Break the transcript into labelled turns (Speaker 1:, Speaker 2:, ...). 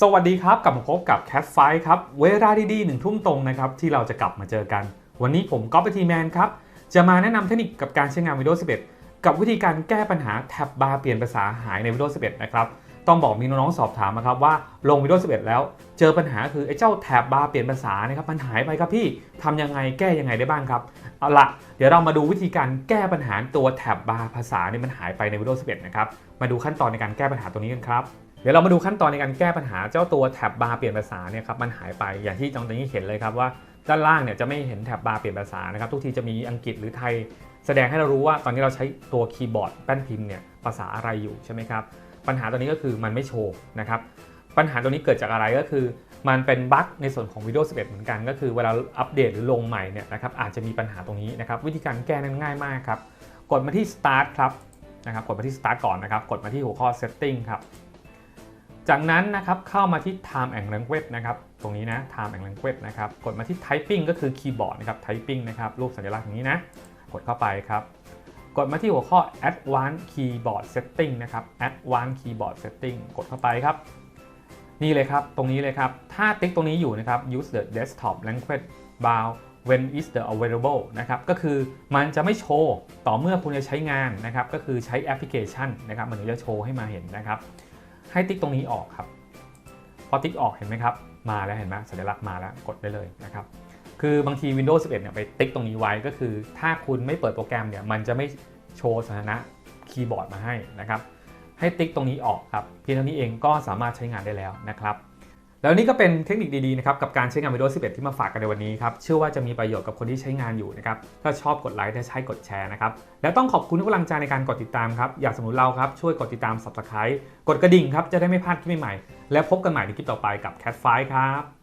Speaker 1: สวัสดีครับ กลับมาพบกับ Cat f i ครับ เวลาดีๆหนึ่งทุ่มตรงนะครับ ที่เราจะกลับมาเจอกัน วันนี้ผมก๊อฟเปทีแมนครับ จะมาแนะนำเทคนิคกับการใช้งาน Windows 11 กับวิธีการแก้ปัญหาแท็บบาร์เปลี่ยนภาษาหายใน Windows 11 นะครับ ต้องบอกมีน้องๆสอบถามมาครับว่าลง Windows 11 แล้ว เจอปัญหาคือไอ้เจ้าแท็บบาร์เปลี่ยนภาษานะครับมันหายไปครับพี่ทำยังไงแก้ยังไงได้บ้างครับเอาละเดี๋ยวเรามาดูวิธีการแก้ปัญหาตัวแท็บบาร์ภาษาเนี่ยมันหายไปใน Windows 11 นะครับมาดูขั้นตอนในการแก้ปัญหาตัวนี้กันครับ ดี๋ยวเรามาดูขั้นตอนในการแก้ปัญหาเจ้าตัวแท็บบาร์เปลี่ยนภาษาเนี่ยครับมันหายไปอย่างที่ตรงนี้เห็นเลยครับว่าด้านล่างเนี่ยจะไม่เห็นแท็บบาร์เปลี่ยนภาษานะครับทุกทีจะมีอังกฤษหรือไทย แสดงให้เรารู้ว่าตอนนี้เราใช้ตัวคีย์บอร์ดแป้นพิมพ์เนี่ยภาษาอะไรอยู่ใช่ไหมครับปัญหาตัวนี้ก็คือมันไม่โชว์นะครับปัญหาตัวนี้เกิดจากอะไรก็คือ มันเป็นบั๊กในส่วนของ Windows 11 เหมือนกันก็คือเวลาอัปเดตหรือลงใหม่เนี่ยนะครับอาจจะมีปัญหาตรงนี้นะครับวิธีการแก้นั้นง่ายมากครับกดมาที่ start ครับนะครับกดมาที่ start ก่อนนะครับกดมาที่หัวข้อ setting ครับ จากนั้นนะครับเข้ามาที่ time and language นะครับตรงนี้นะ time and language นะครับกดมาที่ typing ก็คือคีย์บอร์ดนะครับ typing นะครับรูปสัญลักษณ์อย่างนี้นะกดเข้าไปครับกดมาที่หัวข้อ advanced keyboard setting นะครับ advanced keyboard setting กดเข้าไปครับ นี่เลยครับ ตรงนี้เลยครับ ถ้าติ๊กตรงนี้อยู่นะครับ use the desktop language bar when is the available นะครับ ก็คือมันจะไม่โชว์ ต่อเมื่อคุณจะใช้งานนะครับ ก็คือใช้แอปพลิเคชันนะครับ มันถึงจะโชว์ให้มาเห็นนะครับ ให้ติ๊กตรงนี้ออกครับพอติ๊กออกเห็นไหมครับ มาแล้วเห็นไหมสัญลักษณ์มาแล้วกดได้เลยนะครับคือบางที Windows 11 เนี่ยไปติ๊กตรงนี้ไว้ก็คือ ถ้าคุณไม่เปิดโปรแกรมเนี่ยมันจะไม่โชว์สถานะคีย์บอร์ดมาให้นะครับให้ติ๊กตรงนี้ออกครับเพียงเท่านี้เองก็สามารถใช้งานได้แล้วนะครับ แล้วนี่ก็เป็นเทคนิคดีๆนะครับกับการใช้งาน Windows 11 ที่มาฝากกันในวันนี้ครับเชื่อว่าจะมีประโยชน์กับคนที่ใช้งานอยู่นะครับถ้าชอบกดไลค์ถ้าใช้กดแชร์นะครับแล้วต้องขอบคุณทุกกำลังใจในการกดติดตามครับอยากสนุนเราครับช่วยกดติดตาม Subscribe กดกระดิ่งครับจะได้ไม่พลาดคลิปใหม่ๆและพบกันใหม่ในคลิปต่อไปกับ Cat f i ครับ